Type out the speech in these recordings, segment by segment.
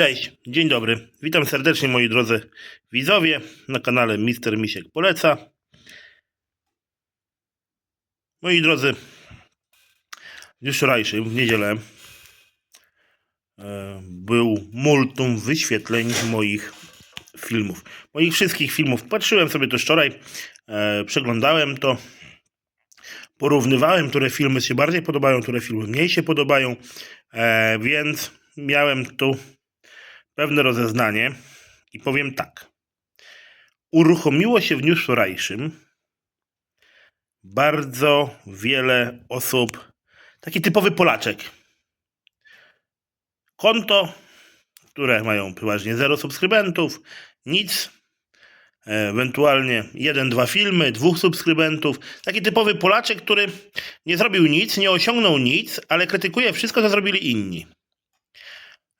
Cześć, dzień dobry. Witam serdecznie moi drodzy widzowie na kanale Mister Misiek Poleca. Moi drodzy, w dniu wczorajszym, w niedzielę, e, był multum wyświetleń moich filmów. Moich wszystkich filmów. Patrzyłem sobie to wczoraj, e, przeglądałem to, porównywałem, które filmy się bardziej podobają, które filmy mniej się podobają, e, więc miałem tu pewne rozeznanie i powiem tak. Uruchomiło się w dniu wczorajszym bardzo wiele osób, taki typowy Polaczek. Konto, które mają przeważnie zero subskrybentów, nic, ewentualnie jeden, dwa filmy, dwóch subskrybentów. Taki typowy Polaczek, który nie zrobił nic, nie osiągnął nic, ale krytykuje wszystko, co zrobili inni.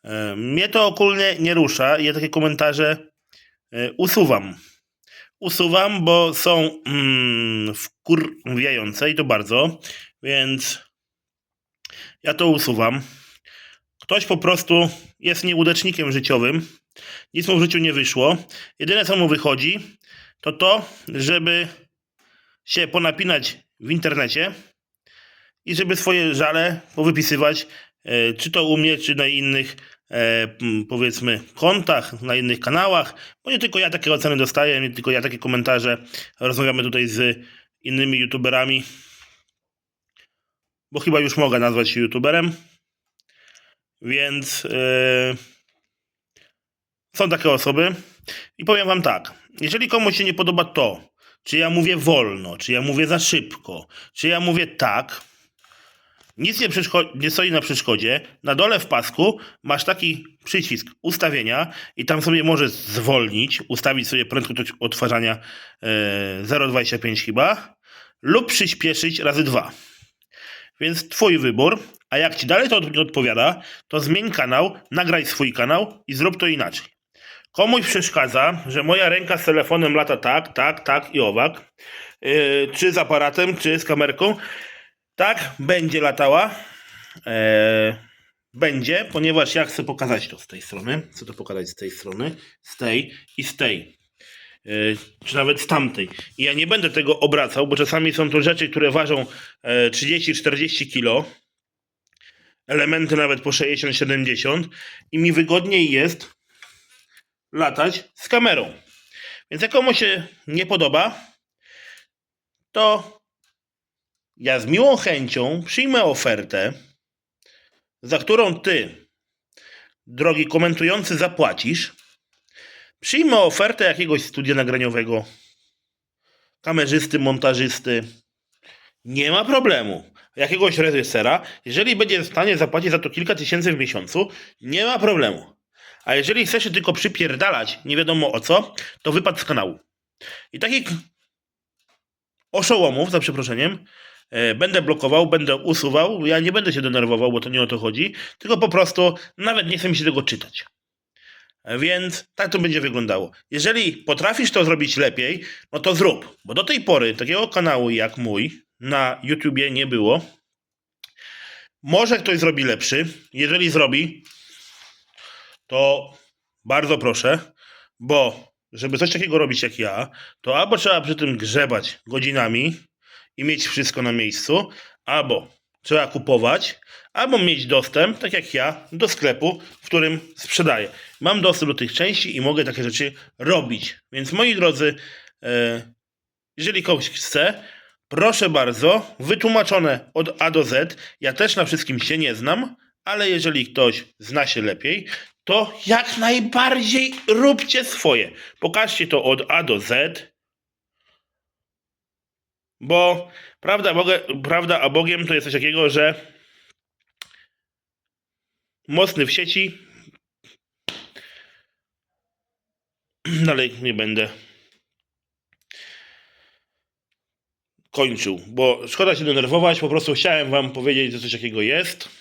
E, Mnie to ogólnie nie rusza. Ja takie komentarze e, usuwam. Usuwam, bo są mm, wkurwiające i to bardzo, więc ja to usuwam. Ktoś po prostu jest nieudacznikiem życiowym. Nic mu w życiu nie wyszło. Jedyne co mu wychodzi, to to, żeby się ponapinać w internecie i żeby swoje żale powypisywać, czy to u mnie, czy na innych, e, powiedzmy, kontach, na innych kanałach, bo nie tylko ja takie oceny dostaję, nie tylko ja takie komentarze. Rozmawiamy tutaj z innymi youtuberami, bo chyba już mogę nazwać się youtuberem, więc e, są takie osoby. I powiem wam tak, jeżeli komuś się nie podoba to, czy ja mówię wolno, czy ja mówię za szybko, czy ja mówię tak, nic nie, nie stoi na przeszkodzie. Na dole w pasku masz taki przycisk ustawienia i tam sobie możesz zwolnić, ustawić sobie prędkość odtwarzania e, 0,25 chyba lub przyspieszyć razy dwa. Więc twój wybór, a jak ci dalej to nie odpowiada, to zmień kanał, nagraj swój kanał i zrób to inaczej. Komuś przeszkadza, że moja ręka z telefonem lata tak, tak, tak i owak, yy, czy z aparatem, czy z kamerką, tak, będzie latała. Eee, będzie, ponieważ ja chcę pokazać to z tej strony. Chcę to pokazać z tej strony, z tej i z tej. Eee, czy nawet z tamtej. I ja nie będę tego obracał, bo czasami są to rzeczy, które ważą e, 30-40 kilo. Elementy nawet po 60-70 i mi wygodniej jest latać z kamerą. Więc jak komuś się nie podoba, to ja z miłą chęcią przyjmę ofertę, za którą ty, drogi komentujący, zapłacisz. Przyjmę ofertę jakiegoś studia nagraniowego, kamerzysty, montażysty. Nie ma problemu. Jakiegoś reżysera, jeżeli będzie w stanie zapłacić za to kilka tysięcy w miesiącu, nie ma problemu. A jeżeli chcesz się tylko przypierdalać, nie wiadomo o co, to wypad z kanału. I takich oszołomów, za przeproszeniem, będę blokował, będę usuwał. Ja nie będę się denerwował, bo to nie o to chodzi, tylko po prostu nawet nie chcę mi się tego czytać. E, Więc tak to będzie wyglądało. Jeżeli potrafisz to zrobić lepiej, no to zrób. Bo do tej pory takiego kanału jak mój na YouTubie nie było. Może ktoś zrobi lepszy. Jeżeli zrobi, to bardzo proszę, bo żeby coś takiego robić jak ja, to albo trzeba przy tym grzebać godzinami i mieć wszystko na miejscu, albo trzeba kupować, albo mieć dostęp, tak jak ja, do sklepu, w którym sprzedaję. Mam dostęp do tych części i mogę takie rzeczy robić. Więc moi drodzy, e, jeżeli kogoś chce, proszę bardzo, wytłumaczone od A do Z. Ja też na wszystkim się nie znam, ale jeżeli ktoś zna się lepiej, to jak najbardziej róbcie swoje. Pokażcie to od A do Z. Bo prawda, Boga, prawda a Bogiem to jest coś takiego, że mocny w sieci. Dalej nie będę kończył, bo szkoda się denerwować, po prostu chciałem wam powiedzieć, że coś takiego jest.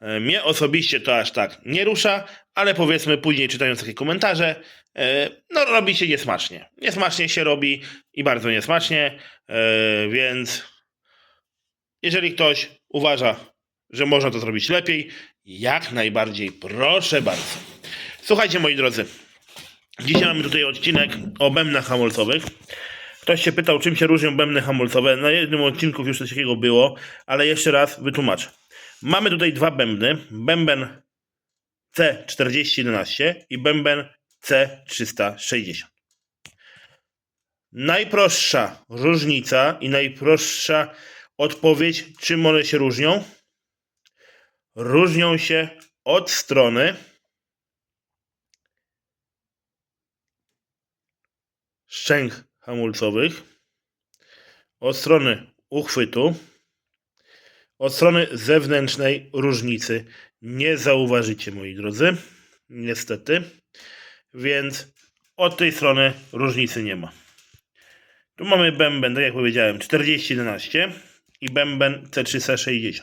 E, Mnie osobiście to aż tak nie rusza, ale powiedzmy później czytając takie komentarze, e, no robi się niesmacznie. Niesmacznie się robi i bardzo niesmacznie, e, więc jeżeli ktoś uważa, że można to zrobić lepiej, Jak najbardziej, proszę bardzo. Słuchajcie, moi drodzy, dzisiaj mamy tutaj odcinek o bębnach hamulcowych. Ktoś się pytał, czym się różnią bębny hamulcowe. Na jednym odcinku już coś takiego było, ale jeszcze raz wytłumaczę. Mamy tutaj dwa bębny. Bęben C4011 i bęben C360. Najprostsza różnica i najprostsza odpowiedź, czym one się różnią? Różnią się od strony szczęk hamulcowych, od strony uchwytu, od strony zewnętrznej różnicy nie zauważycie, moi drodzy. Niestety. Więc od tej strony różnicy nie ma. Tu mamy bęben, tak jak powiedziałem, 4011 i bęben C360.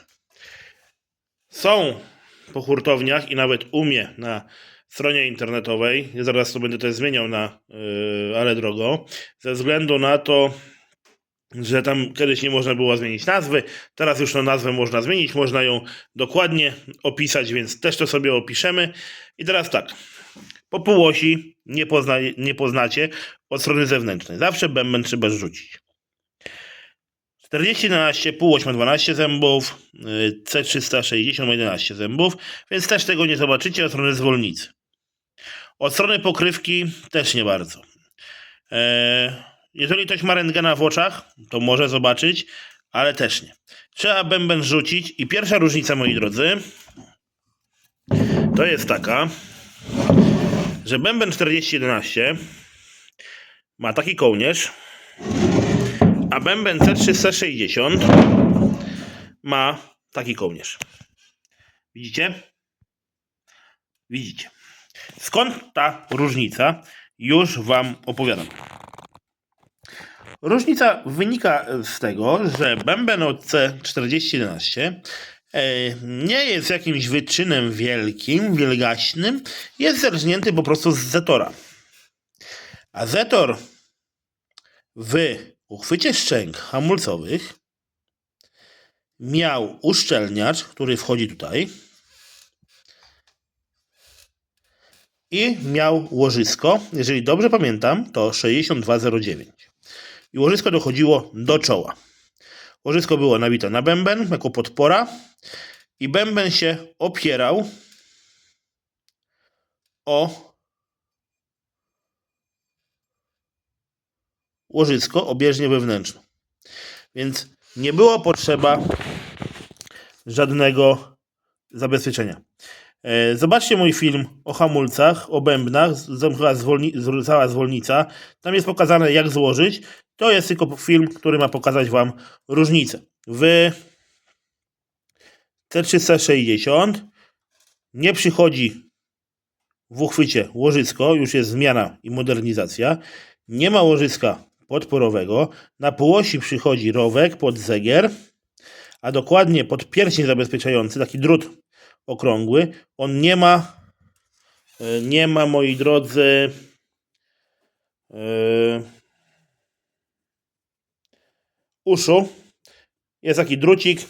Są po hurtowniach i nawet u mnie na stronie internetowej. Ja zaraz to będę też zmieniał na yy, ale drogo. Ze względu na to, że tam kiedyś nie można było zmienić nazwy, teraz już tą nazwę można zmienić, można ją dokładnie opisać, więc też to sobie opiszemy. I teraz tak, po półosi nie, pozna, nie poznacie od strony zewnętrznej. Zawsze bęben trzeba zrzucić. 4011 półoś ma 12 zębów, yy, C360 ma 11 zębów, więc też tego nie zobaczycie od strony zwolnicy. Od strony pokrywki też nie bardzo. Eee, jeżeli ktoś ma rentgena w oczach, to może zobaczyć, ale też nie. Trzeba bęben rzucić i pierwsza różnica, moi drodzy, to jest taka, że bęben 4011 ma taki kołnierz, a bęben C360 ma taki kołnierz. Widzicie? Widzicie. Skąd ta różnica? Już Wam opowiadam. Różnica wynika z tego, że bęben od C4011 e, nie jest jakimś wyczynem wielkim, wielgaśnym, jest zerżnięty po prostu z Zetora. A Zetor w uchwycie szczęk hamulcowych miał uszczelniacz, który wchodzi tutaj i miał łożysko, jeżeli dobrze pamiętam, to 6209. I łożysko dochodziło do czoła. Łożysko było nabite na bęben jako podpora i bęben się opierał o łożysko obieżnie wewnętrzne. Więc nie było potrzeba żadnego zabezpieczenia. E, Zobaczcie mój film o hamulcach, o bębnach, zamknęła zwolni, cała zwolnica. Tam jest pokazane jak złożyć. To jest tylko film, który ma pokazać Wam różnicę. W C360 nie przychodzi w uchwycie łożysko, już jest zmiana i modernizacja. Nie ma łożyska podporowego. Na półosi przychodzi rowek pod zegier, a dokładnie pod pierścień zabezpieczający, taki drut okrągły. On nie ma, e, nie ma, moi drodzy, e, uszu. Jest taki drucik,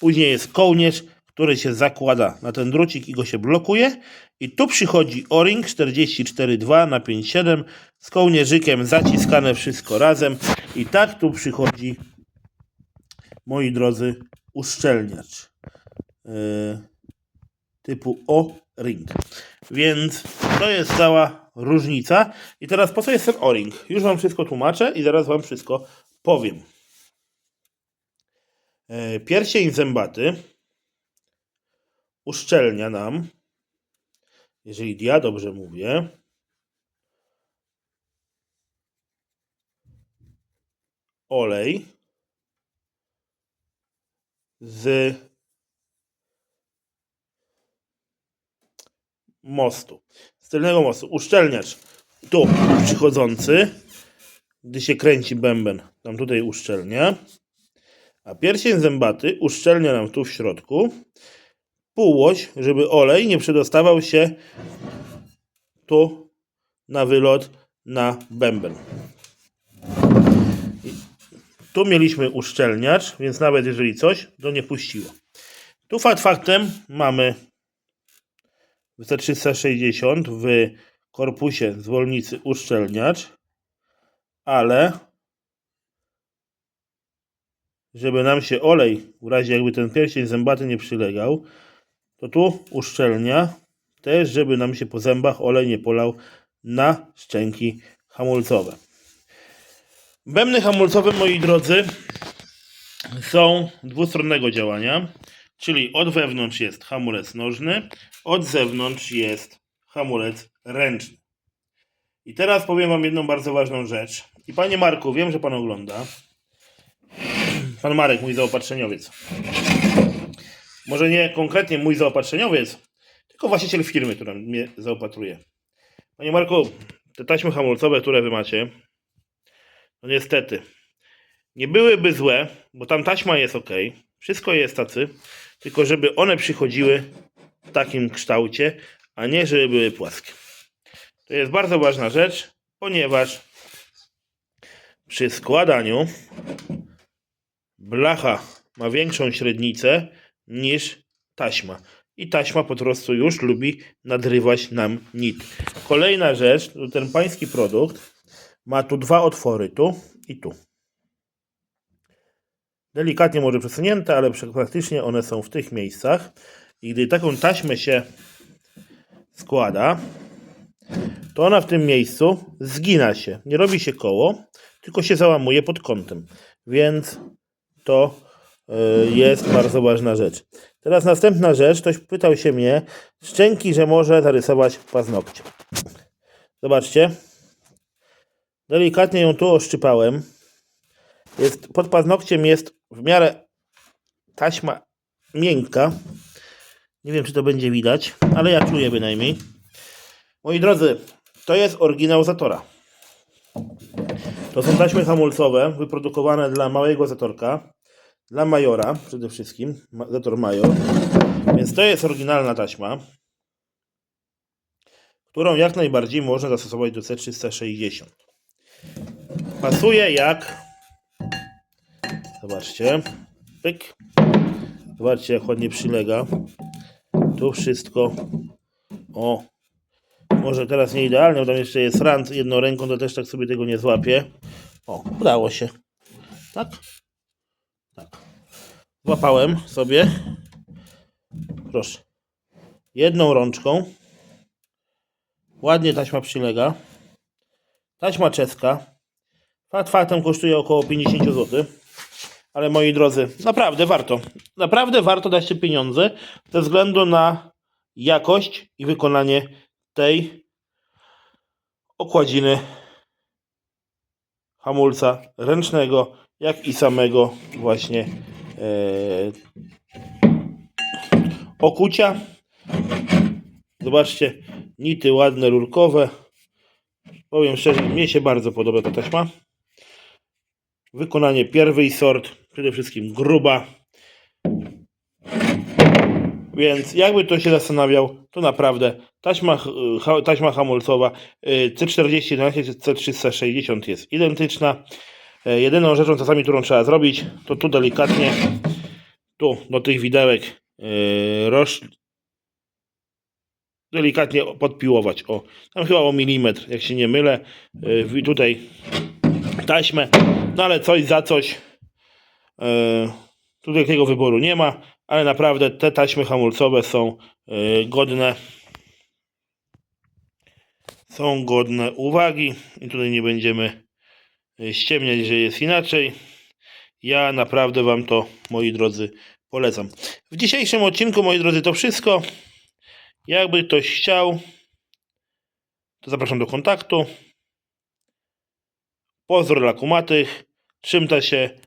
później jest kołnierz, który się zakłada na ten drucik i go się blokuje. I tu przychodzi O-ring 44.2 na 5.7 z kołnierzykiem zaciskane wszystko razem. I tak tu przychodzi, moi drodzy, uszczelniacz. Yy typu O-ring. Więc to jest cała różnica. I teraz po co jest ten O-ring? Już Wam wszystko tłumaczę i zaraz Wam wszystko powiem. E, Pierścień zębaty uszczelnia nam, jeżeli ja dobrze mówię, olej z mostu. Z tylnego mostu. Uszczelniacz tu przychodzący, gdy się kręci bęben, tam tutaj uszczelnia. A pierścień zębaty uszczelnia nam tu w środku. Półoś, żeby olej nie przedostawał się tu na wylot na bęben. Tu mieliśmy uszczelniacz, więc nawet jeżeli coś, to nie puściło. Tu fakt faktem mamy w C360 w korpusie zwolnicy uszczelniacz, ale żeby nam się olej, w razie jakby ten pierścień zębaty nie przylegał, to tu uszczelnia też, żeby nam się po zębach olej nie polał na szczęki hamulcowe. Bębny hamulcowe, moi drodzy, są dwustronnego działania, czyli od wewnątrz jest hamulec nożny, od zewnątrz jest hamulec ręczny. I teraz powiem Wam jedną bardzo ważną rzecz. I Panie Marku, wiem, że Pan ogląda. Pan Marek, mój zaopatrzeniowiec. Może nie konkretnie mój zaopatrzeniowiec, tylko właściciel firmy, która mnie zaopatruje. Panie Marku, te taśmy hamulcowe, które Wy macie, no niestety, nie byłyby złe, bo tam taśma jest ok, wszystko jest tacy, tylko żeby one przychodziły w takim kształcie, a nie żeby były płaskie. To jest bardzo ważna rzecz, ponieważ przy składaniu blacha ma większą średnicę niż taśma. I taśma po prostu już lubi nadrywać nam nit. Kolejna rzecz, ten pański produkt ma tu dwa otwory, tu i tu. Delikatnie może przesunięte, ale praktycznie one są w tych miejscach. I gdy taką taśmę się składa, to ona w tym miejscu zgina się. Nie robi się koło, tylko się załamuje pod kątem. Więc to y, jest bardzo ważna rzecz. Teraz następna rzecz. Ktoś pytał się mnie, szczęki, że może zarysować paznokcie. Zobaczcie. Delikatnie ją tu oszczypałem. Jest, pod paznokciem jest w miarę taśma miękka. Nie wiem, czy to będzie widać, ale ja czuję bynajmniej. Moi drodzy, to jest oryginał Zatora. To są taśmy hamulcowe wyprodukowane dla małego Zatorka, dla Majora przede wszystkim, Zator Major. Więc to jest oryginalna taśma, którą jak najbardziej można zastosować do C360. Pasuje jak... Zobaczcie. Pyk. Zobaczcie, jak ładnie przylega. Tu wszystko. O, może teraz nie idealnie, bo tam jeszcze jest rand jedną ręką, to też tak sobie tego nie złapię. O, udało się. Tak? Tak. Złapałem sobie. Proszę. Jedną rączką. Ładnie taśma przylega. Taśma czeska. Fakt faktem kosztuje około 50 zł. Ale moi drodzy, naprawdę warto. Naprawdę warto dać te pieniądze ze względu na jakość i wykonanie tej okładziny hamulca ręcznego, jak i samego właśnie e, okucia. Zobaczcie, nity ładne, rurkowe. Powiem szczerze, mnie się bardzo podoba ta taśma. Wykonanie pierwszy sort, przede wszystkim gruba. Więc jakby to się zastanawiał, to naprawdę taśma, ha- taśma hamulcowa y, C40 czy C360 jest identyczna. E, Jedyną rzeczą czasami, którą trzeba zrobić, to tu delikatnie, tu do tych widełek yy, roż, delikatnie podpiłować. O, tam chyba o milimetr, jak się nie mylę. Tutaj taśmę, no ale coś za coś. Yy, tutaj takiego wyboru nie ma, ale naprawdę te taśmy hamulcowe są yy, godne są godne uwagi i tutaj nie będziemy yy, ściemniać, że jest inaczej. Ja naprawdę Wam to, moi drodzy, polecam. W dzisiejszym odcinku, moi drodzy, to wszystko. Jakby ktoś chciał, to zapraszam do kontaktu. Pozdro dla kumatych. Trzymta się.